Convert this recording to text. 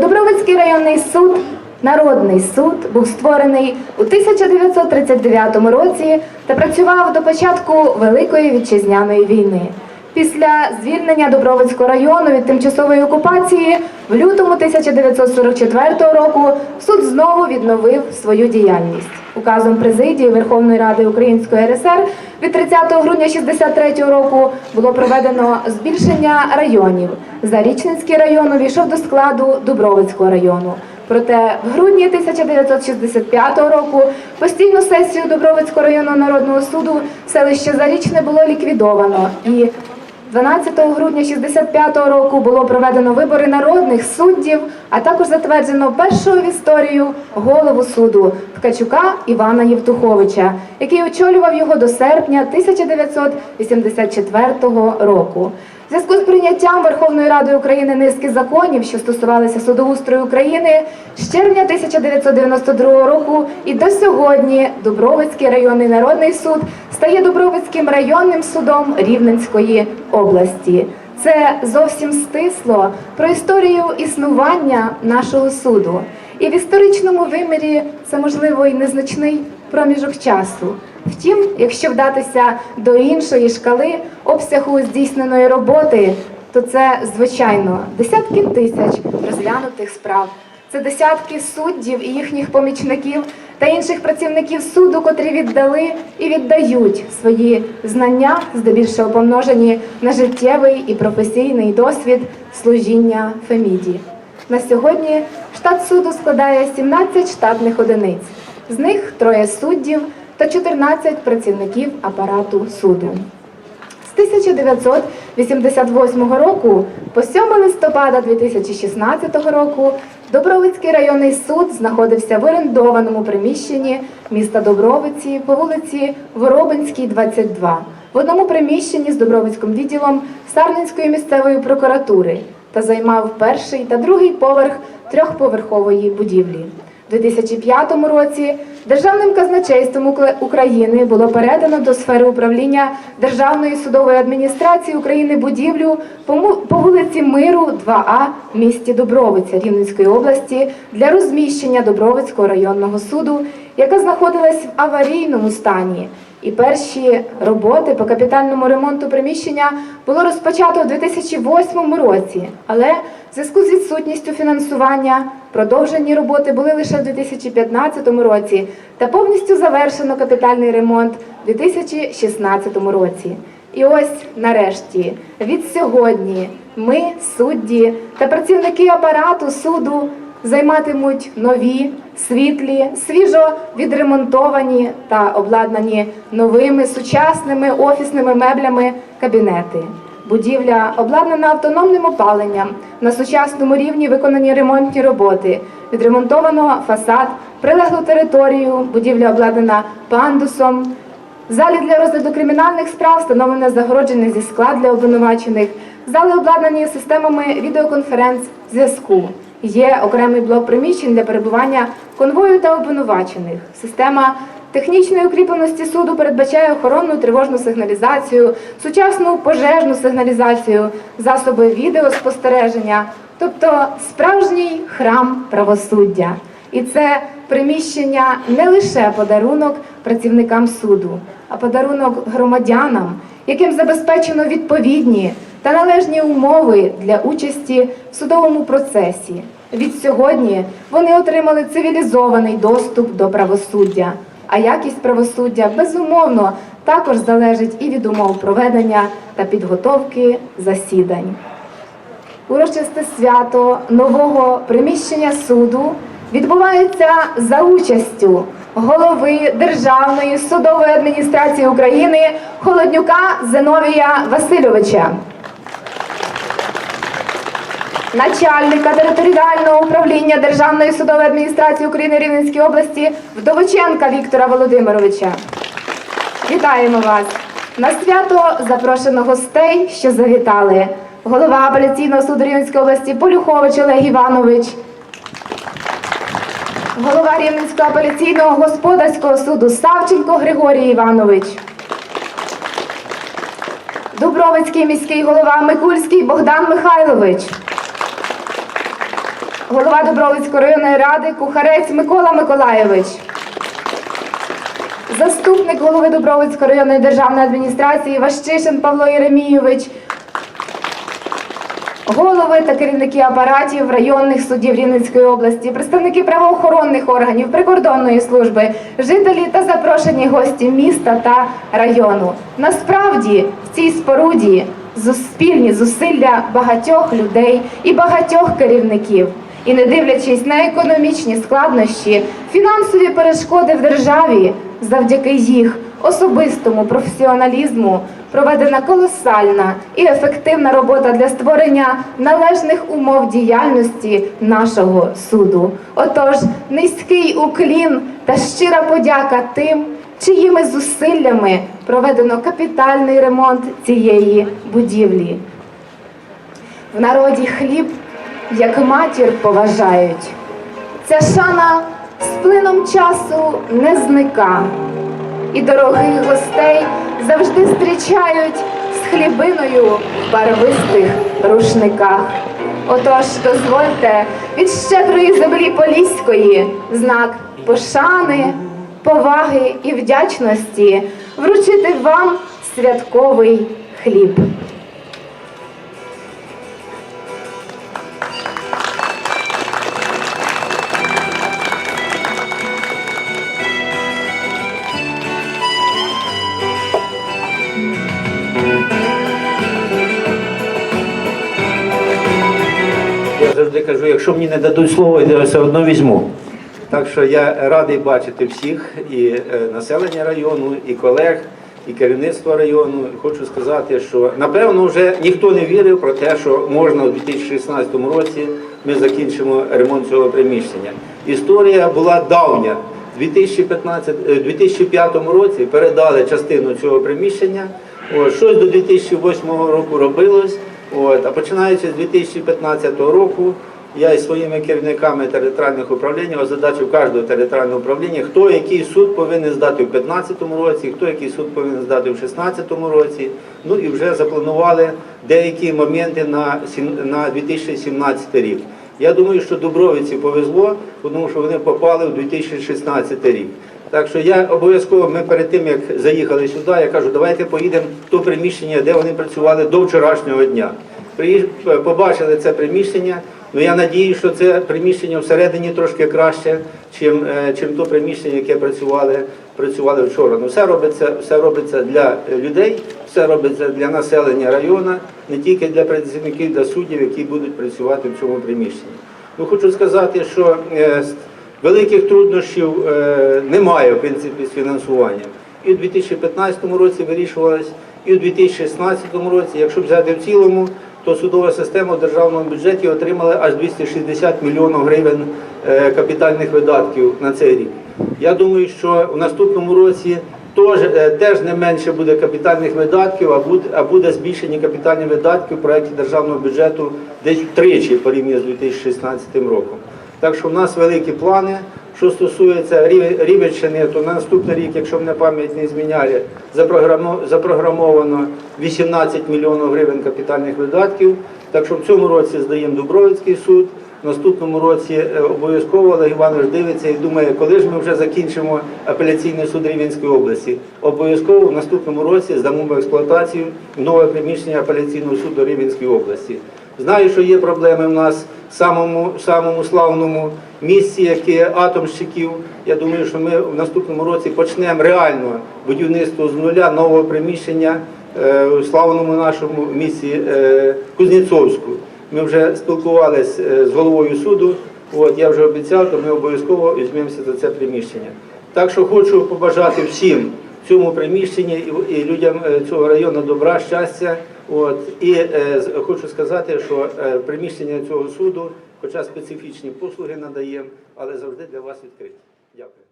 Дубровицький районний суд, народний суд, був створений у 1939 році та працював до початку Великої вітчизняної війни. Після звільнення Дубровицького району від тимчасової окупації в лютому 1944 року суд знову відновив свою діяльність. Указом президії Верховної Ради Української РСР від 30 грудня 1963 року було проведено збільшення районів. Зарічненський район увійшов до складу Дубровицького району. Проте в грудні 1965 року постійну сесію Дубровицького районного народного суду селище Зарічне було ліквідовано і 12 грудня 65 року було проведено вибори народних суддів, а також затверджено першого в історію голову суду Ткачука Івана Євтуховича, який очолював його до серпня 1984 року. В зв'язку з прийняттям Верховною Радою України низки законів, що стосувалися судоустрою України, з червня 1992 року і до сьогодні Дубровицький районний народний суд стає Дубровицьким районним судом Рівненської області. Це зовсім стисло про історію існування нашого суду. І в історичному вимірі це можливо і незначний проміжок часу. Втім, якщо вдатися до іншої шкали обсягу здійсненої роботи, то це звичайно десятки тисяч розглянутих справ. Це десятки суддів і їхніх помічників та інших працівників суду, котрі віддали і віддають свої знання, здебільшого помножені на життєвий і професійний досвід служіння Феміді. На сьогодні штат суду складає 17 штатних одиниць, з них троє суддів та 14 працівників апарату суду. З 1988 року по 7 листопада 2016 року Добровицький районний суд знаходився в орендованому приміщенні міста Добровиці по вулиці Воробинській, 22, в одному приміщенні з Добровицьким відділом Сарненської місцевої прокуратури та займав перший та другий поверх трьохповерхової будівлі. У 2005 році Державним казначейством України було передано до сфери управління Державної судової адміністрації України будівлю по вулиці Миру, 2А в місті Добровиця Рівненської області для розміщення Добровицького районного суду, яка знаходилась в аварійному стані. І перші роботи по капітальному ремонту приміщення було розпочато у 2008 році, але в зв'язку з відсутністю фінансування продовжені роботи були лише в 2015 році та повністю завершено капітальний ремонт у 2016 році. І ось нарешті від сьогодні ми, судді та працівники апарату суду займатимуть нові, світлі, свіжо відремонтовані та обладнані новими сучасними офісними меблями кабінети. Будівля обладнана автономним опаленням. На сучасному рівні виконані ремонтні роботи. Відремонтовано фасад, прилеглу територію. Будівля обладнана пандусом. Залі для розгляду кримінальних справ встановлене загородження зі скла для обвинувачених. Зали обладнані системами відеоконференц-зв'язку. Є окремий блок приміщень для перебування конвою та обвинувачених. Система технічної укріпленості суду передбачає охоронну тривожну сигналізацію, сучасну пожежну сигналізацію, засоби відеоспостереження, тобто справжній храм правосуддя. І це приміщення не лише подарунок працівникам суду, а подарунок громадянам, яким забезпечено відповідні та належні умови для участі в судовому процесі. Від сьогодні вони отримали цивілізований доступ до правосуддя. А якість правосуддя безумовно також залежить і від умов проведення та підготовки засідань. Урочисте свято нового приміщення суду відбувається за участю голови Державної судової адміністрації України Холоднюка Зиновія Васильовича, начальника територіального управління Державної судової адміністрації України Рівненської області Вдовиченка Віктора Володимировича. Вітаємо вас! На свято запрошено гостей, що завітали. Голова апеляційного суду Рівненської області Полюхович Олег Іванович, голова Рівненського апеляційного господарського суду Савченко Григорій Іванович, Дубровицький міський голова Микульський Богдан Михайлович, голова Дубровицької районної ради Кухарець Микола Миколайович. Заступник голови Дубровицької районної державної адміністрації Ващишин Павло Єремійович. Голови та керівники апаратів районних судів Рівненської області, представники правоохоронних органів, прикордонної служби, жителі та запрошені гості міста та району. Насправді в цій споруді спільні зусилля багатьох людей і багатьох керівників. І не дивлячись на економічні складнощі, фінансові перешкоди в державі, завдяки їх особистому професіоналізму проведена колосальна і ефективна робота для створення належних умов діяльності нашого суду. Отож, низький уклін та щира подяка тим, чиїми зусиллями проведено капітальний ремонт цієї будівлі. В народі хліб як матір поважають. Ця шана з плином часу не зникає і дорогих гостей завжди зустрічають з хлібиною в барвистих рушниках. Отож, дозвольте від щедрої землі Поліської знак пошани, поваги і вдячності вручити вам святковий хліб. Завжди кажу, якщо мені не дадуть слово, я все одно візьму. Так що я радий бачити всіх, і е, населення району, і колег, і керівництво району. Хочу сказати, що напевно вже ніхто не вірив про те, що можна у 2016 році ми закінчимо ремонт цього приміщення. Історія була давня. У 2015, е, 2005 році передали частину цього приміщення. Щось до 2008 року робилось. От, а починаючи з 2015 року, я із своїми керівниками територіальних управлінь озадачив кожного територіального управління, хто який суд повинен здати в 2015 році, хто який суд повинен здати в 2016 році. Ну і вже запланували деякі моменти на 2017 рік. Я думаю, що Дубровиці повезло, тому що вони попали в 2016 рік. Так що я обов'язково, ми перед тим як заїхали сюди, я кажу, давайте поїдемо в то приміщення, де вони працювали до вчорашнього дня. Побачили це приміщення. Ну я надію, що це приміщення всередині трошки краще, чим, е, чим то приміщення, яке працювали, працювали вчора. Ну все робиться, все робиться для людей, все робиться для населення району, не тільки для працівників, для суддів, які будуть працювати в цьому приміщенні. Ну хочу сказати, що е, великих труднощів е, немає в принципі з фінансуванням. І у 2015 році вирішувалось, і у 2016 році, якщо взяти в цілому, то судова система в державному бюджеті отримала аж 260 мільйонів гривень е, капітальних видатків на цей рік. Я думаю, що в наступному році теж, е, теж не менше буде капітальних видатків, а буде, а буде збільшення капітальних видатків в проєкті державного бюджету десь втричі порівняно з 2016 роком. Так що в нас великі плани. Що стосується Рівенщини, то на наступний рік, якщо мене пам'ять не зміняє, запрограмовано 18 мільйонів гривень капітальних видатків. Так що в цьому році здаємо Дубровицький суд. В наступному році е, обов'язково Олег Іванович дивиться і думає, коли ж ми вже закінчимо апеляційний суд Рівненської області. Обов'язково в наступному році здамо в експлуатацію нове приміщення апеляційного суду Рівненської області. Знаю, що є проблеми в нас в самому, самому славному місці, яке атомщиків. Я думаю, що ми в наступному році почнемо реально будівництво з нуля нового приміщення е, у славному нашому місті е, Кузнєцовську. Ми вже спілкувалися з головою суду. От я вже обіцяв, то ми обов'язково візьмемося за це приміщення. Так що хочу побажати всім цьому приміщенні і, і людям е, цього району добра, щастя. От і е, хочу сказати, що е, приміщення цього суду, хоча специфічні послуги надаємо, але завжди для вас відкриті. Дякую.